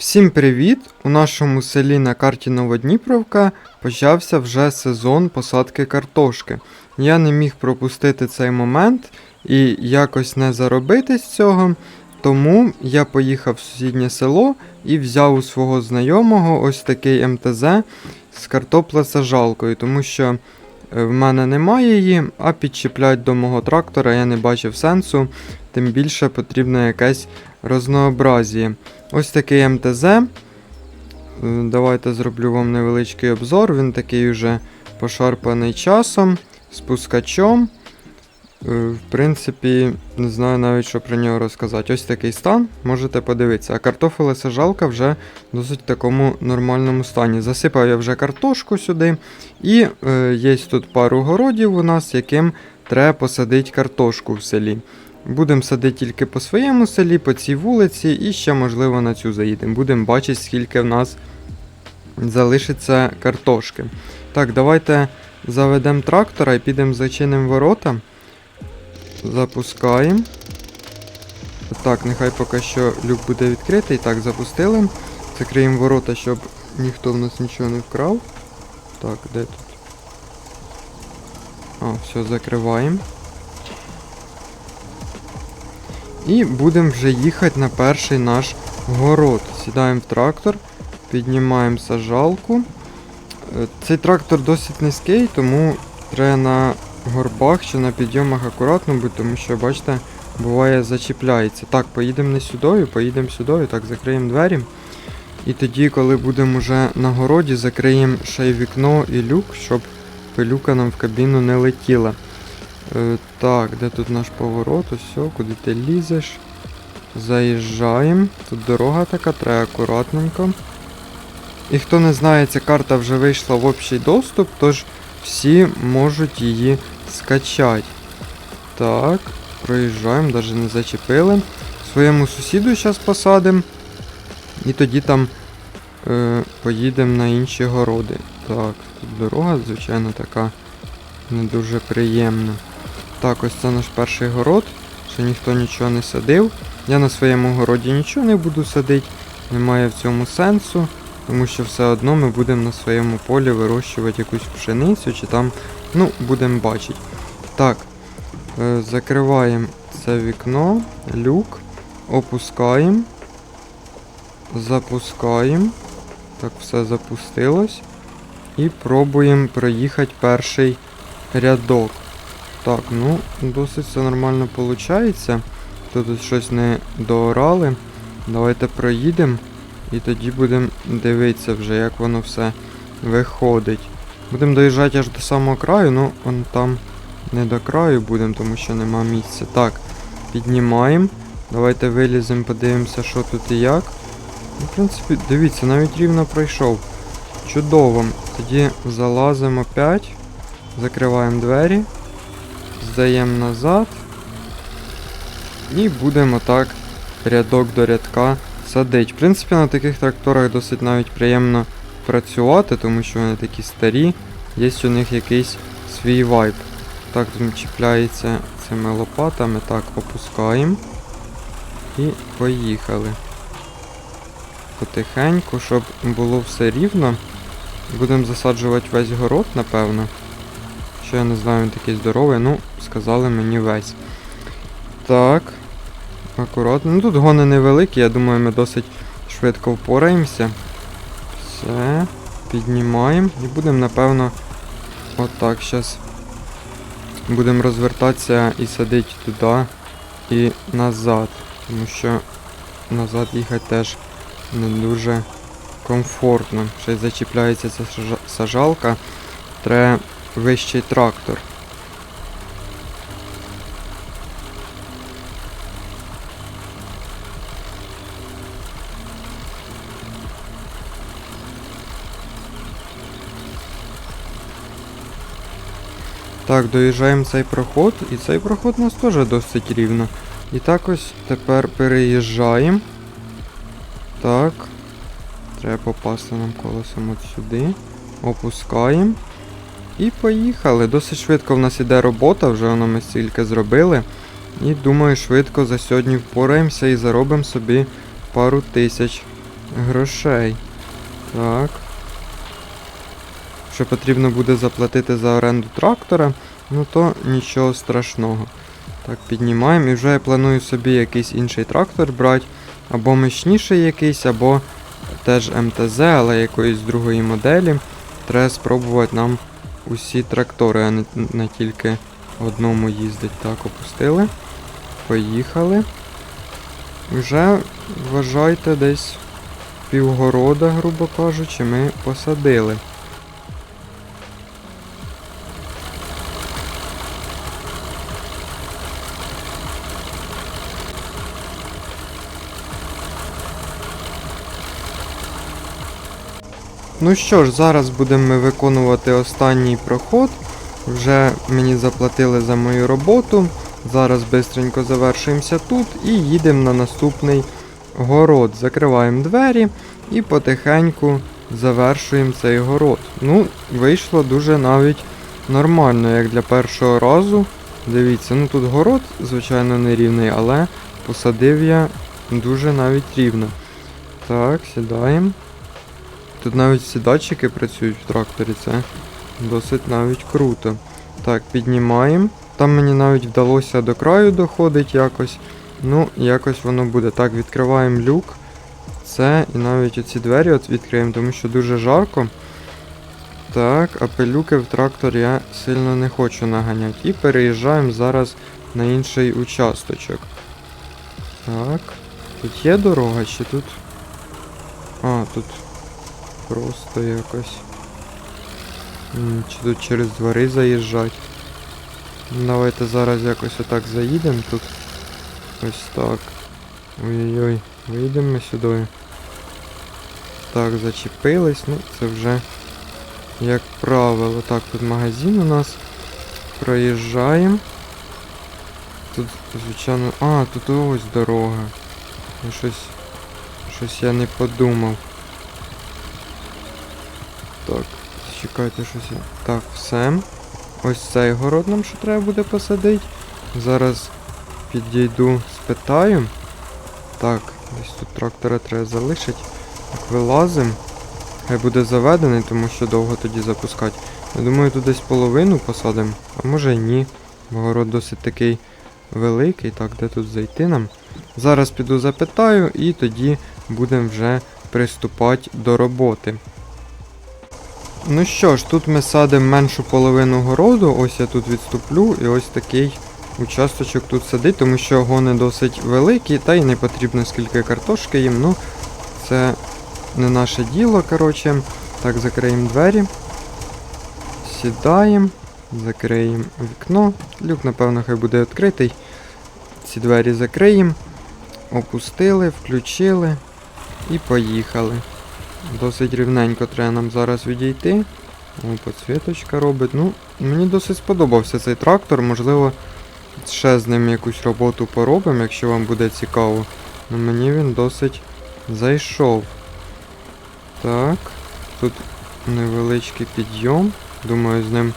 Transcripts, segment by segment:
Всім привіт! У нашому селі на карті Новодніпровка почався вже сезон посадки картошки. Я не міг пропустити цей момент і якось не заробити з цього, тому я поїхав в сусіднє село і взяв у свого знайомого ось такий МТЗ з картоплесажалкою, тому що е, в мене немає її, а підчіплять до мого трактора я не бачив сенсу, тим більше потрібно якесь рознообразіє. Ось такий МТЗ. Е, Давайте зроблю вам невеличкий обзор. Він такий уже пошарпаний часом, спускачом. Е, В принципі, не знаю навіть, що про нього розказати. Ось такий стан, можете подивитися. А картофелесажалка вже в досить такому нормальному стані. Засипав я вже картошку сюди. І е, є тут пару городів у нас, яким треба посадити картошку в селі. Будемо садити тільки по своєму селі, по цій вулиці, і ще, можливо, на цю заїдемо. Будемо бачити, скільки в нас залишиться картошки. Так, давайте заведемо трактора і підемо зачинимо ворота. Запускаємо. Так, нехай поки що люк буде відкритий. Так, запустили. Закриємо ворота, щоб ніхто в нас нічого не вкрав. Так, де тут? А, все, закриваємо. І будемо вже їхати на перший наш город. Сідаємо в трактор, піднімаємо сажалку. Е, Цей трактор досить низький, тому треба на горбах чи на підйомах акуратно бути, тому що, бачите, буває зачіпляється. Так, поїдемо не сюдою, поїдемо сюдою, так, закриємо двері. І тоді, коли будемо вже на городі, закриємо ще й вікно і люк, щоб пилюка нам в кабіну не летіла. Е, так, де тут наш поворот? Ось, куди ти лізеш? Заїжджаємо. Тут дорога така, треба акуратненько. І хто не знає, ця карта вже вийшла в общий доступ, тож всі можуть її скачати. Так, проїжджаємо, навіть не зачепили. Своєму сусіду зараз посадимо. І тоді там е, поїдемо на інші городи. Так, тут дорога, звичайно, така не дуже приємна. Так, ось це наш перший город. Ще ніхто нічого не садив. Я на своєму городі нічого не буду садити, немає в цьому сенсу, тому що все одно ми будемо на своєму полі вирощувати якусь пшеницю чи там, ну, будемо бачити. Так, е, закриваємо це вікно, люк, опускаємо, запускаємо. Так, все запустилось. І пробуємо проїхати перший рядок. Так, ну, досить все нормально виходить. Тут щось не доорали. Давайте проїдемо і тоді будемо дивитися вже, як воно все виходить. Будемо доїжджати аж до самого краю, ну он там не до краю будемо, тому що нема місця. Так, піднімаємо. Давайте виліземо, подивимося, що тут і як. Ну, в принципі, дивіться, навіть рівно пройшов. Чудово. Тоді залазимо опять. Закриваємо двері. Здаємо назад. І будемо так рядок до рядка садити. В принципі, на таких тракторах досить навіть приємно працювати, тому що вони такі старі. Є у них якийсь свій вайб. Так, він чіпляється цими лопатами. Так, опускаємо. І поїхали. Потихеньку, щоб було все рівно. Будемо засаджувати весь город, напевно. Що я не знаю, він такий здоровий, ну, сказали мені весь. Так. Акуратно. Ну тут гони невеликі, я думаю, ми досить швидко впораємося. Все. Піднімаємо. І будемо, напевно, отак зараз. Будемо розвертатися і садити туди і назад. Тому що назад їхати теж не дуже комфортно. Ще й зачіпляється ця сажалка. Треба вищий трактор. Так, доїжджаємо цей проход, і цей проход у нас теж досить рівно. І так ось тепер переїжджаємо. Так. Треба попасти нам колесом от сюди. Опускаємо. І поїхали. Досить швидко в нас іде робота, вже воно ми стільки зробили. І думаю, швидко за сьогодні впораємося і заробимо собі пару тисяч грошей. Так. Що потрібно буде заплатити за оренду трактора, ну то нічого страшного. Так, піднімаємо. І вже я планую собі якийсь інший трактор брати. Або мощніший якийсь, або теж МТЗ, але якоїсь другої моделі. Треба спробувати нам усі трактори, а не, не тільки одному їздить. Так, опустили. Поїхали. Вже вважайте десь півгорода, грубо кажучи, ми посадили. Ну що ж, зараз будемо ми виконувати останній проход. Вже мені заплатили за мою роботу. Зараз бистренько завершуємося тут і їдемо на наступний город. Закриваємо двері і потихеньку завершуємо цей город. Ну, вийшло дуже навіть нормально, як для першого разу. Дивіться, ну тут город, звичайно, не рівний, але посадив я дуже навіть рівно. Так, сідаємо. Тут навіть всі датчики працюють в тракторі, це досить навіть круто. Так, піднімаємо. Там мені навіть вдалося до краю доходить якось. Ну, якось воно буде. Так, відкриваємо люк. Це і навіть оці двері от відкриємо, тому що дуже жарко. Так, а пилюки в трактор я сильно не хочу наганяти. І переїжджаємо зараз на інший участочок. Так. Тут є дорога чи тут. А, тут просто якось. Чи тут через двори заїжджать. Давайте зараз якось отак заїдемо тут. Ось так. Ой-ой-ой, вийдемо ми сюди. Так, зачепились, ну це вже як правило. Так, тут магазин у нас. Проїжджаємо. Тут, звичайно. А, тут ось дорога. Щось. Щось я не подумав. Так, чекайте щось. Так, все. Ось цей город нам що треба буде посадити. Зараз підійду, спитаю. Так, десь тут трактора треба залишити. Так, вилазимо. Хай буде заведений, тому що довго тоді запускати. Я думаю, тут десь половину посадимо, а може ні. Бо город досить такий великий. Так, де тут зайти нам? Зараз піду запитаю і тоді будемо вже приступати до роботи. Ну що ж, тут ми садимо меншу половину городу, ось я тут відступлю, і ось такий участочок тут сидить, тому що гони досить великі, та й не потрібно скільки картошки їм, ну це не наше діло, коротше. Так, закриємо двері. Сідаємо, закриємо вікно. Люк, напевно, хай буде відкритий. Ці двері закриємо. Опустили, включили і поїхали. Досить рівненько треба нам зараз відійти. О, підсвіточка робить. Ну, мені досить сподобався цей трактор. Можливо, ще з ним якусь роботу поробимо, якщо вам буде цікаво. Ну мені він досить зайшов. Так, тут невеличкий підйом. Думаю, з ним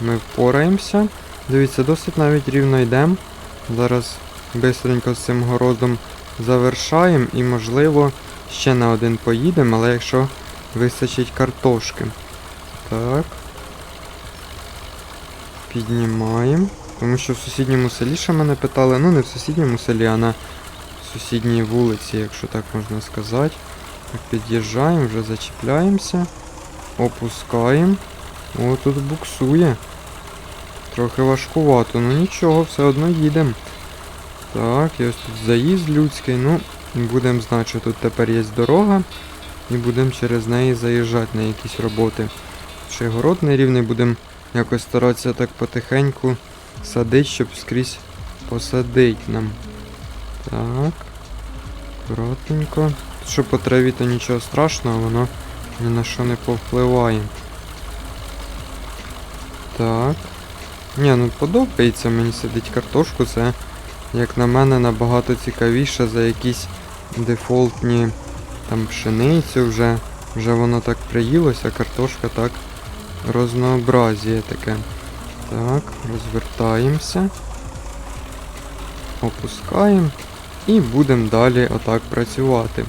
ми впораємося. Дивіться, досить навіть рівно йдемо. Зараз бистренько з цим городом завершаємо і, можливо, ще на один поїдемо, але якщо вистачить картошки. Так. Піднімаємо. Тому що в сусідньому селі ще мене питали, ну не в сусідньому селі, а на сусідній вулиці, якщо так можна сказати. Так, під'їжджаємо, вже зачіпляємося. Опускаємо. О, тут буксує. Трохи важкувато, ну нічого, все одно їдемо. Так, і ось тут заїзд людський, ну, будемо знати, що тут тепер є дорога. І будемо через неї заїжджати на якісь роботи. Ще город нерівний, будемо якось старатися так потихеньку садити, щоб скрізь посадити нам. Так. Аккуратненько. Що по траві, то нічого страшного, воно ні на що не повпливає. Так. Ні, ну подобається мені садити картошку, це, як на мене, набагато цікавіше за якісь дефолтні там пшеницю вже. Вже воно так приїлося, картошка так рознообразіє таке. Так, розвертаємося. Опускаємо. І будемо далі отак працювати.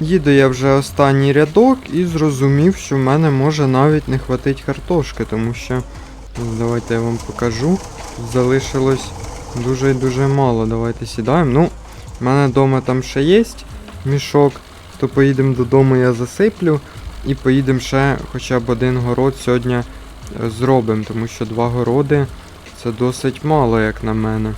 Їду я вже останній рядок і зрозумів, що в мене може навіть не хватить картошки, тому що давайте я вам покажу. Залишилось дуже і дуже мало. Давайте сідаємо. Ну, в мене вдома там ще є мішок, то поїдемо додому, я засиплю. І поїдемо ще хоча б один город сьогодні е, зробимо, тому що два городи це досить мало, як на мене.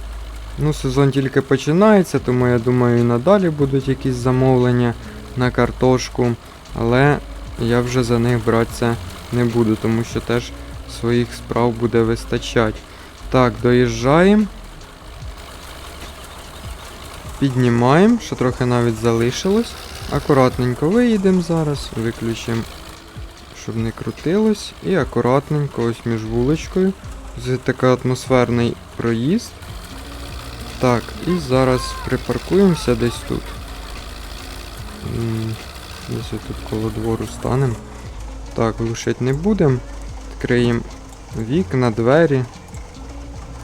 Ну, сезон тільки починається, тому я думаю, і надалі будуть якісь замовлення на картошку, але я вже за них братися не буду, тому що теж своїх справ буде вистачати. Так, доїжджаємо. Піднімаємо, що трохи навіть залишилось. Акуратненько виїдемо зараз, виключимо, щоб не крутилось. І акуратненько ось між вуличкою. Ось такий атмосферний проїзд. Так, і зараз припаркуємося десь тут. Десь тут коло двору станемо. Так, глушить не будемо. Відкриємо вікна, двері.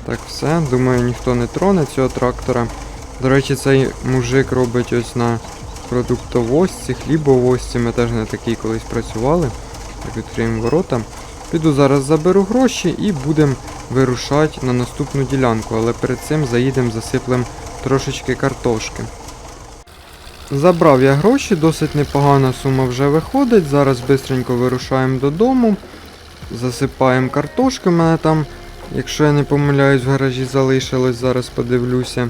Так, все. Думаю, ніхто не троне цього трактора. До речі, цей мужик робить ось на продуктовозці, хлібовозці. Ми теж на такій колись працювали. Так, відкриємо ворота. Піду зараз заберу гроші і будемо вирушати на наступну ділянку, але перед цим заїдемо, засиплемо трошечки картошки. Забрав я гроші, досить непогана сума вже виходить. Зараз швидко вирушаємо додому. Засипаємо картошки. У мене там, якщо я не помиляюсь, в гаражі залишилось, зараз подивлюся.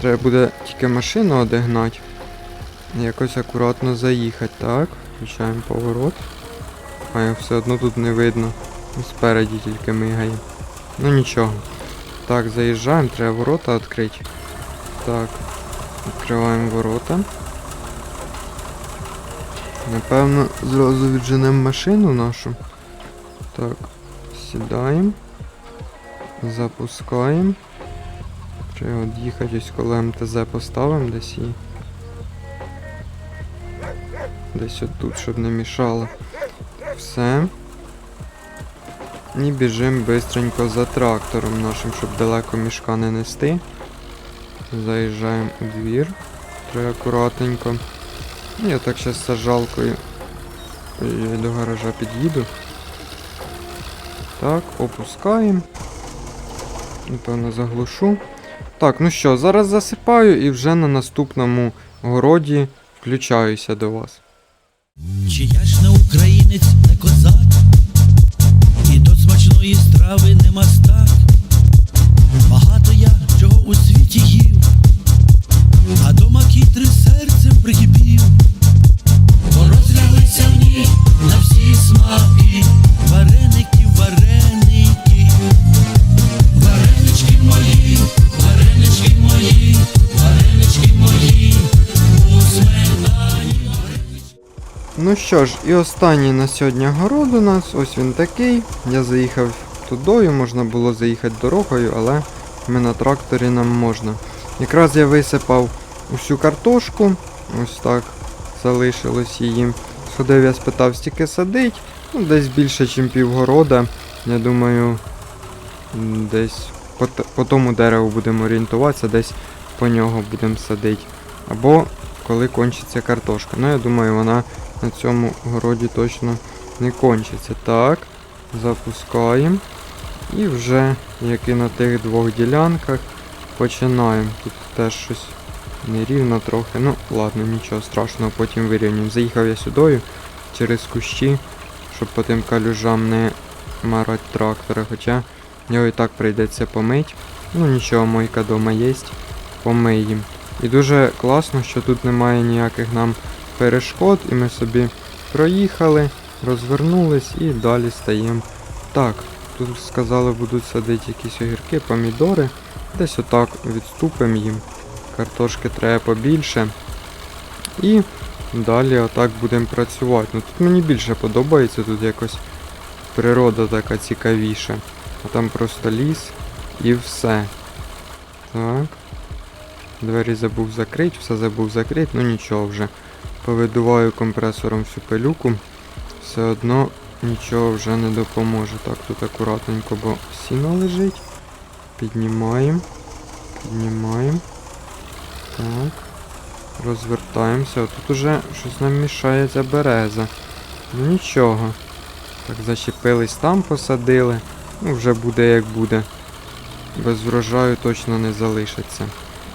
Треба буде тільки машину одігнати. Якось акуратно заїхати. Так, включаємо поворот. А я все одно тут не видно. Спереді тільки мигає. Ну нічого. Так, заїжджаємо, треба ворота відкрити. Так, відкриваємо ворота. Напевно, зразу відженемо машину нашу. Так, сідаємо. Запускаємо. Треба від'їхати ось коли МТЗ поставимо десь її. Десь отут, щоб не мішало. Все. І біжимо бистренько за трактором нашим, щоб далеко мішка не нести. Заїжджаємо у двір. Треба акуратненько. Я так зараз сажалкою е, до гаража під'їду. Так, опускаємо. Напевно, заглушу. Так, ну що, зараз засипаю і вже на наступному городі включаюся до вас. Чи я ж не українець, не козак, і до смачної страви не мастак. Що ж, і останній на сьогодні город у нас, ось він такий. Я заїхав тудою, можна було заїхати дорогою, але ми на тракторі нам можна. Якраз я висипав усю картошку, ось так залишилось її. Сходив, я спитав, стільки садить. Ну, десь більше, ніж півгорода. Я думаю, десь по, по тому дереву будемо орієнтуватися, десь по нього будемо садити. Або коли кончиться картошка. Ну, я думаю, вона на цьому городі точно не кончиться. Так, запускаємо. І вже, як і на тих двох ділянках, починаємо. Тут теж щось нерівно трохи. Ну, ладно, нічого страшного, потім вирівнюємо. Заїхав я сюди через кущі, щоб по тим калюжам не марати трактора. Хоча його і так прийдеться помить. Ну нічого, мойка дома є. Помиємо. І дуже класно, що тут немає ніяких нам перешкод, і ми собі проїхали, розвернулись і далі стаємо. Так, тут сказали, будуть садити якісь огірки, помідори. Десь отак відступимо їм. Картошки треба побільше. І далі отак будемо працювати. Ну тут мені більше подобається, тут якось природа така цікавіша. А там просто ліс і все. Так. Двері забув закрити, все забув закрити, ну нічого вже. Повидуваю компресором всю пилюку. Все одно нічого вже не допоможе. Так, тут акуратненько, бо сіно лежить. Піднімаємо. Піднімаємо. Так. Розвертаємося. Тут уже щось нам мішає ця береза. Ну нічого. Так, зачепились там, посадили. Ну, вже буде як буде. Без врожаю точно не залишиться.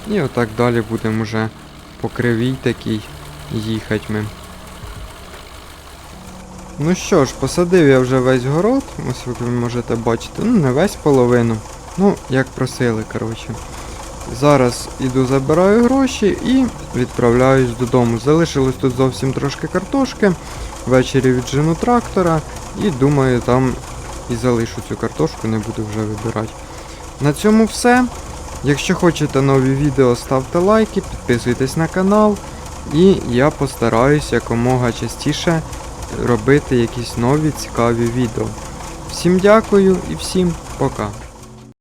І отак далі будемо вже по кривій такій їхати ми. Ну що ж, посадив я вже весь город, ось ви можете бачити, ну не весь половину. Ну, як просили, коротше. Зараз іду забираю гроші і відправляюсь додому. Залишилось тут зовсім трошки картошки. Ввечері віджену трактора і думаю, там і залишу цю картошку, не буду вже вибирати. На цьому все. Якщо хочете нові відео, ставте лайки, підписуйтесь на канал. І я постараюсь якомога частіше робити якісь нові цікаві відео. Всім дякую і всім пока.